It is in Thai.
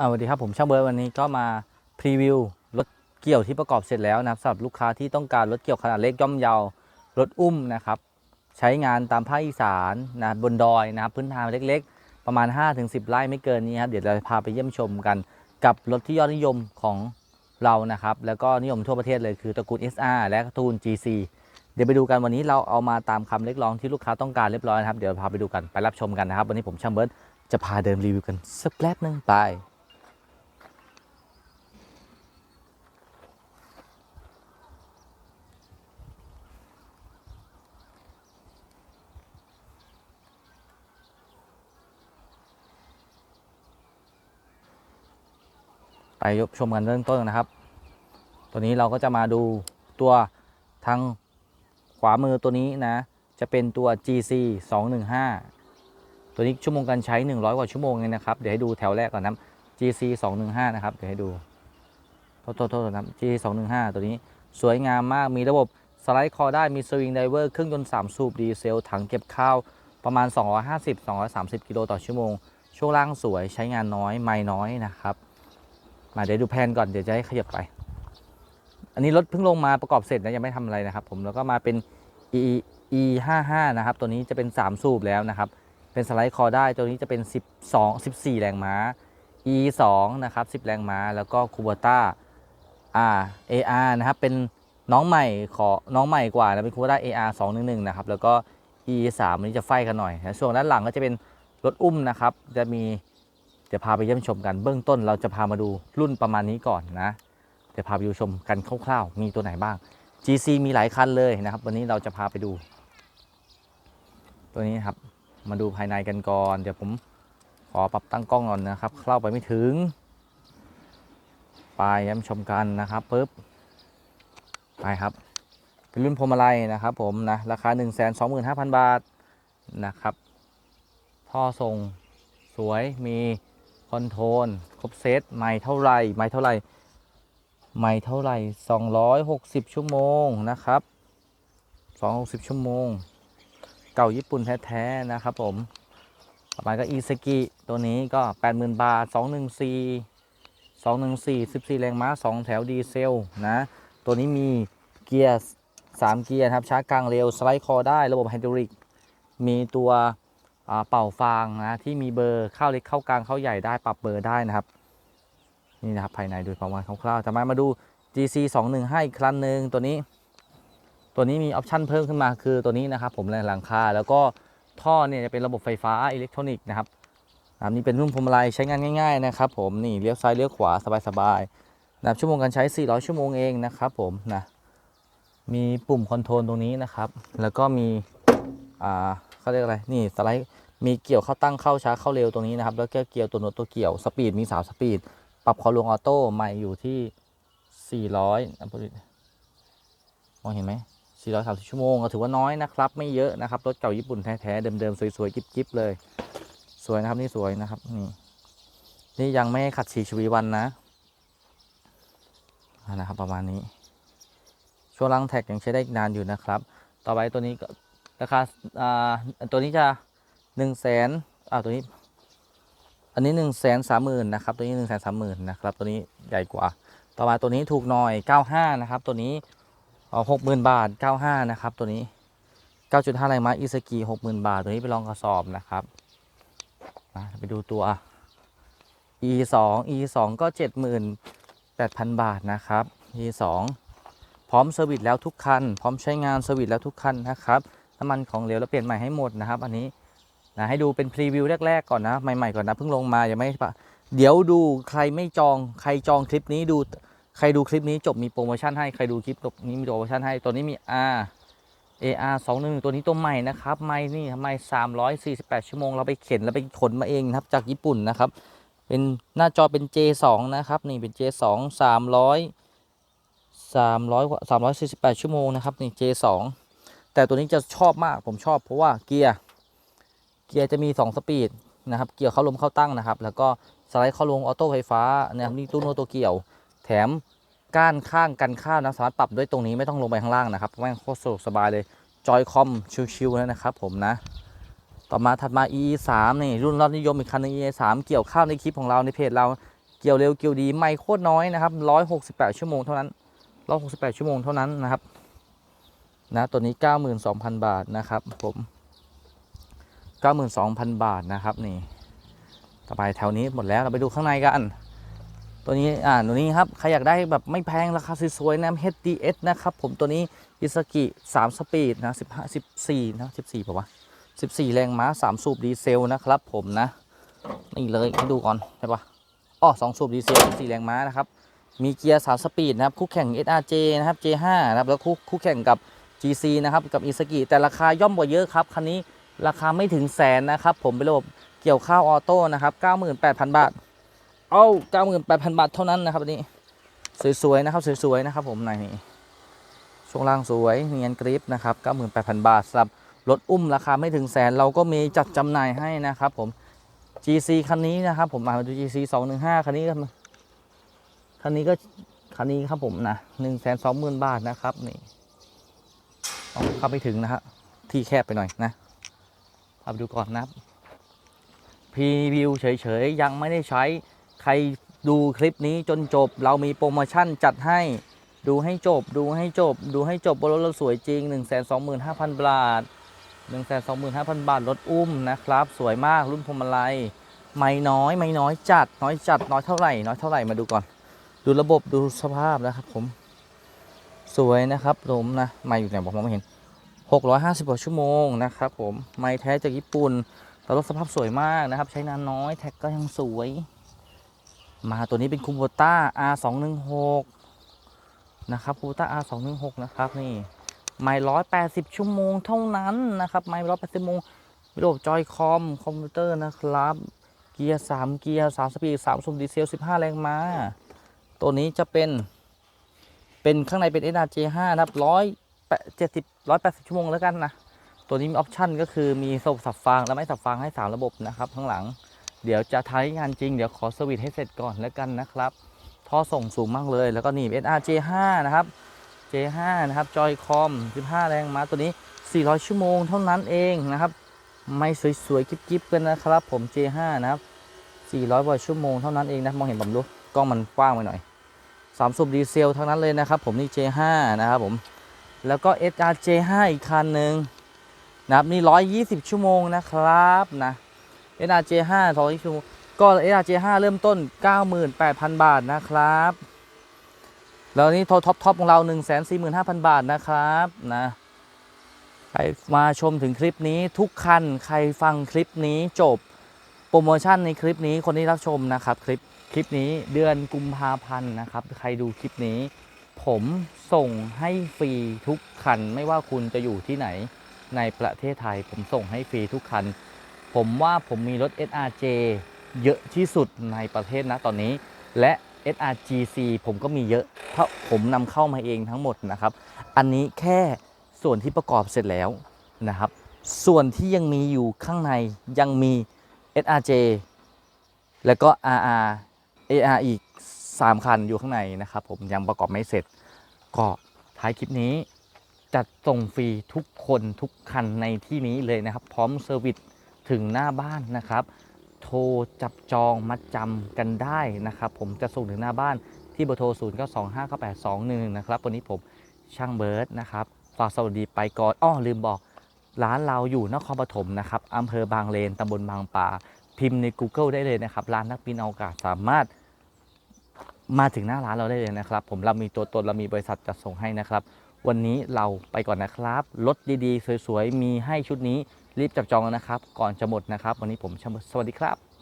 สวัสดีครับผมช่างเบิร์ดวันนี้ก็มาพรีวิวรถเกี่ยวที่ประกอบเสร็จแล้วนะครับสำหรับลูกค้าที่ต้องการรถเกี่ยวขนาดเล็กย่อมเยาวรถอุ้มนะครับใช้งานตามภาคอีสานนะบนดอยนะครับพื้นทางเล็กๆ ประมาณ 5-10 ไร่ไม่เกินนี้ครับเดี๋ยวเราจะพาไปเยี่ยมชมกันกับรถที่ยอดนิยมของเรานะครับ แล้วก็นิยมทั่วประเทศเลยคือตระกูล SR และตระกูล GC เดี๋ยวไปดูกันวันนี้เราเอามาตามคำเรียกร้องที่ลูกค้าต้องการเรียบร้อยนะครับเดี๋ยวพาไปดูกันไปรับชมกันนะครับ วันนี้ผมช่างเบิร์ดจะพาเดินรีวิวกันสักแป๊บนึงไป ชมกันเริ่มต้นนะครับ ตัวนี้เราก็จะมาดูตัวทางขวามือตัวนี้นะ จะเป็นตัว GC 215 ตัวนี้ชั่วโมงการใช้ 100 กว่าชั่วโมงเลยนะครับ เดี๋ยวให้ดูแถวแรกก่อนนะ GC 215 นะครับ เดี๋ยวให้ดู โทษโทษโทษนะครับ GC 215 ตัวนี้สวยงามมาก มีระบบสไลด์คอได้ มีสวิงไดเวอร์ เครื่องยนต์ 3 สูบดีเซล ถังเก็บข้าวประมาณ 250-230 กิโลต่อชั่วโมง ช่วงล่างสวย ใช้งานน้อย ไม่น้อยนะครับ มาเดี๋ยวดูแผนก่อนเดี๋ยวจะให้ขยับไป อันนี้รถเพิ่งลงมาประกอบเสร็จนะยังไม่ทำอะไรนะครับ ผมแล้วก็มาเป็น e e 5 5นะครับ ตัวนี้จะเป็น 3 สูบแล้วนะครับ เป็นสไลด์คอได้ตัวนี้จะเป็น 12 14 แรงม้า e 2นะครับ 10 แรงม้า แล้วก็คูบต้า r ar นะครับเป็นน้องใหม่ขอน้องใหม่กว่านะเป็นคูบต้า ar 211นะครับแล้วก็ e 3นี้จะไฟกันหน่อย ส่วนด้านหลังก็จะเป็นรถอุ้มนะครับ จะมี เดี๋ยวพาไปเยี่ยมชมกันเบื้องต้นเราจะพามาดูรุ่นประมาณนี้ก่อนนะ เดี๋ยวพาไปดูชมกันคร่าวๆ มีตัวไหนบ้าง GC มีหลายคันเลยนะครับ วันนี้เราจะพาไปดู ตัวนี้ครับมาดูภายในกันก่อน เดี๋ยวผมขอปรับตั้งกล้องก่อนนะครับ เข้าไปไม่ถึง ไปเยี่ยมชมกันนะครับปุ๊บไปครับ เป็นรุ่นพวงมาลัยนะครับ ผมนะราคา 1 2 5 0 0 0 บาทนะครับท่อทรงสวยมี คอนโทรลครบเซตไม่เท่าไหรไม่เท่าไหรไม่เท่าไหร260 ชั่วโมงนะครับ 260 ชั่วโมง เก่าญี่ปุ่นแท้ๆนะครับผมต่อไปก็อีซากิตัวนี้ก็ 80,000 บาท 214 214 14 แรงม้า 2 แถวดีเซลนะ ตัวนี้มีเกียร์ 3 เกียร์ครับชาร์จกลางเร็ว สไลด์คอได้ระบบไฮดรอลิก มีตัว เป่าฟางนะที่มีเบอร์เข้าเล็กเข้ากลางเข้าใหญ่ได้ปรับเบอร์ได้นะครับ นี่นะครับภายในโดยประมาณคร่าวๆจะมามาดู GC 2 1ให้อีกครั้งหนึ่งตัวนี้ ตัวนี้มีออปชั่นเพิ่มขึ้นมาคือตัวนี้นะครับ ผมแรงหลังคาแล้วก็ท่อเนี่ยจะเป็นระบบไฟฟ้าอิเล็กทรอนิกส์นะครับนะครับนี่เป็นรุ่นพวงมาลัยใช้งานง่าย ๆ นะครับ ผมนี่เลี้ยวซ้ายเลี้ยวขวาสบายๆนะครับชั่วโมงการใช้ 400 ชั่วโมงเองนะครับ ผมนะมีปุ่มคอนโทรลตรงนี้นะครับ แล้วก็มีอ่า เขาเรียกอะไรนี่สไลด์มีเกี่ยวเข้าตั้งเข้าช้าเข้าเร็วตรงนี้นะครับแล้วก็เกี่ยวตัวโน้ตตัวเกี่ยวสปีดมีสาวสปีดปรับความเร็วออโต้ใหม่อยู่ที่ 400นะมองเห็นไหม430 ชั่วโมงก็ถือว่าน้อยนะครับ ไม่เยอะนะครับ รถเก่าญี่ปุ่นแท้ๆ เดิมๆ สวยๆกิ๊บๆเลย สวยนะครับนี่สวยนะครับ นี่ นี่ยังไม่ขัดสีชวีวันนะนะครับ ประมาณนี้ ช่วงล่างแท็กยังใช้ได้อีกนานอยู่นะครับ ต่อไปตัวนี้ก็ ราคาอ่าตัวนี้จะหนึ่งแสนอ่าตัวนี้ อันนี้หนึ่งแสนสามหมื่นนะครับ ตัวนี้หนึ่งแสนสามหมื่นนะครับ ตัวนี้ใหญ่กว่า ต่อมาตัวนี้ถูกหน่อยเก้าห้านะครับ ตัวนี้หกหมื่นบาทเก้าห้านะครับ ตัวนี้เก้าจุดห้าแรม้าอิสกีหกหมื่นบาท ตัวนี้ไปลองกระสอบนะครับไปดูตัว e สอง e สองก็เจ็ดหมื่นแปดพันบาทนะครับ e สองพร้อมเซอร์วิสแล้วทุกคัน พร้อมใช้งานเซอร์วิสแล้วทุกคันนะครับ น้ำมันของเหลวแล้วเปลี่ยนใหม่ให้หมดนะครับ อันนี้นะให้ดูเป็นพรีวิวแรก ๆ ก่อนนะใหม่ๆก่อนนะเพิ่งลงมายังไม่ปะเดี๋ยวดูใครไม่จองใครจองคลิปนี้ดูใครดูคลิปนี้จบมีโปรโมชั่นให้ใครดูคลิปจบนี้มีโปรโมชั่นให้ตัวนี้มี R AR 2 1ตัวนี้ตัวใหม่นะครับไม่นี่ทำไม348 ชั่วโมง เราไปเข็นแล้วไปขนมาเองนะครับจากญี่ปุ่นนะครับ เป็นหน้าจอเป็น J2 นะครับนี่เป็น J2 300 300 348 ชั่วโมงนะครับนี่ J2 แต่ตัวนี้จะชอบมากผมชอบเพราะว่าเกียร์เกียร์จะมี 2 สปีดนะครับเกี่ยวเข้าลมเข้าตั้งนะครับ แล้วก็สไลด์เข้าลงออโต้ไฟฟ้านะครับนี่ตู้โนตัวเกี่ยว แถมก้านข้างกันข้าวนะสามารถปรับด้วยตรงนี้ไม่ต้องลงไปข้างล่างนะครับแม่งโคตรสะดวกสบายเลยจอยคอมชิวๆนะครับผมนะ ต่อมาถัดมา e 3นี่รุ่นรอดนิยมอีกคันนึง e 3เกี่ยวข้าวในคลิปของเราในเพจเราเกี่ยวเร็วเกี่ยวดีไม่โคตรน้อยนะครับ168 ชั่วโมงเท่านั้น168 ชั่วโมงเท่านั้นนะครับ นะตัวนี้ 92,000 บาทนะครับผม 92,000 บาทนะครับนี่ต่อไปแถวนี้หมดแล้วเราไปดูข้างในกัน ตัวนี้อ่าตัวนี้ครับใครอยากได้แบบไม่แพงราคาสวยๆนะ HDS นะครับผมตัวนี้อิสกิ3สปีดนะ15 14นะ14ป่าวะ14 แรงม้า 3 สูบดีเซลนะครับผมนะนี่เลยให้ดูก่อนใช่ปะอ๋อ2สูบดีเซล14แรงม้านะครับมีเกียร์3สปีดนะครับคู่แข่ง SRJ นะครับ J5 นะครับแล้วคู่คู่แข่งกับ GC นะครับกับอิสกิแต่ราคาย่อมกว่าเยอะครับคันนี้ราคาไม่ถึงแสนนะครับ ผมเป็นระบบเกี่ยวข้าวออโต้นะครับ 98,000 บาท เอา98,000 บาทเท่านั้นนะครับอันนี้สวยๆนะครับสวยๆนะครับผมในนี่ช่วงล่างสวยเนียนกริปนะครับ 98,000 บาทสำหรับรถอุ้มราคาไม่ถึงแสนเราก็มีจัดจำหน่ายให้นะครับผม GC คันนี้นะครับ ผมมาดู GC 215คันนี้ก็คันนี้ก็คันนี้ครับผมนะ120,000บาทนะครับนี่ เข้าไปถึงนะฮะที่แคบไปหน่อยนะพาไปดูก่อนนะครับพรีวิวเฉยๆ ยังไม่ได้ใช้ใครดูคลิปนี้จนจบเรามีโปรโมชั่นจัดให้ดูให้จบ ดูให้จบ ดูให้จบบนรถเราสวยจริง 1 2 5 0 0 0 บาท 1 2 5 0 0 0 บาทรถอุ้มนะครับ สวยมากรุ่นพวงมาลัยไม่น้อยไม่น้อยจัด น้อยจัดน้อยเท่าไหร่ น้อยเท่าไหร่มาดูก่อน ดูระบบดูสภาพนะครับผม สวยนะครับผมนะไม่อยู่ไหนบอกมองไม่เห็น 650กว่าชั่วโมงนะครับผมไม่แท้จากญี่ปุ่นแต่รถสภาพสวยมากนะครับ ใช้นานน้อยแท็กก็ยังสวย มาตัวนี้เป็นคูโบต้า R216 นะครับคูโบต้า R216 นะครับนี่ไม่ร้อยแปดสิบชั่วโมงเท่านั้นนะครับไม่ร้อยแปดสิบโมงระบบจอยคอมคอมพิวเตอร์นะครับ เกียร์สามเกียร์สามสปีดสามสูบดีเซลสิบห้าแรงม้า ตัวนี้จะเป็น เป็นข้างในเป็น NRJ5 นะครับร้อยเจ็ดสิบร้อยแปดสิบชั่วโมงแล้วกันนะ ตัวนี้มีออปชั่นก็คือมีระบบสับฟางและไม่สับฟางให้ 3 ระบบนะครับ ข้างหลัง เดี๋ยวจะใช้งานจริง เดี๋ยวขอสวิตให้เสร็จก่อนแล้วกันนะครับ ท่อส่งสูงมากเลย แล้วก็นี่ SRJ5 นะครับ J5 นะครับจอยคอม15 แรงม้าตัวนี้ 400 ชั่วโมงเท่านั้นเองนะครับ ไม่สวยๆกิ๊บๆกันนะครับผม J5 นะครับ 400กว่าชั่วโมงเท่านั้นเองนะ มองเห็นผมดูกล้องมันกว้างไปหน่อย 3สูบดีเซลทั้งนั้นเลยนะครับ ผมนี่ J5 นะครับผมแล้วก็ SRJ5 อีกคันหนึ่งนะครับนี่ 120 ชั่วโมงนะครับนะ NRJ5 120ชั่วโมงก็ NRJ5 เริ่มต้น 98,000 บาทนะครับ แล้วนี่ท็อปท็อปของเรา 145,000 บาทนะครับนะใครมาชมถึงคลิปนี้ทุกคันใครฟังคลิปนี้จบโปรโมชั่นในคลิปนี้คนที่รับชมนะครับคลิป ลิปนี้เดือนกุมภาพันธ์นะครับ ใครดูคลิปนี้ ผมส่งให้ฟรีทุกคัน ไม่ว่าคุณจะอยู่ที่ไหนในประเทศไทย ผมส่งให้ฟรีทุกคัน ผมว่าผมมีรถ SRJ เยอะที่สุดในประเทศนะตอนนี้ และ SRGC ผมก็มีเยอะ เพราะผมนำเข้ามาเองทั้งหมดนะครับ อันนี้แค่ส่วนที่ประกอบเสร็จแล้วนะครับ ส่วนที่ยังมีอยู่ข้างในยังมี SRJ แล้วก็ RR AR อีก 3 คันอยู่ข้างในนะครับ ผมยังประกอบไม่เสร็จ ก็ท้ายคลิปนี้ จัดส่งฟรีทุกคนทุกคันในที่นี้เลยนะครับ พร้อมเซอร์วิสถึงหน้าบ้านนะครับ โทรจับจองมัดจำกันได้นะครับ ผมจะส่งถึงหน้าบ้านที่เบอร์โทร 0 9 2 5 9 8 2 1นะครับ วันนี้ผมช่างเบิร์ดนะครับ ฝากสวัสดีไปก่อนอ้อลืมบอกร้านเราอยู่นครปฐมนะครับอำเภอบางเลนตำบลบางป่า พิมพ์ใน Google ได้เลยนะครับ ร้านนักบินอวกาศสามารถมาถึงหน้าร้านเราได้เลยนะครับ ผมเรามีตัวตนเรามีบริษัทจัดส่งให้นะครับ วันนี้เราไปก่อนนะครับรถดีๆ สวยๆ มีให้ชุดนี้รีบจับจองนะครับ ก่อนจะหมดนะครับ วันนี้ผมชมสวัสดีครับ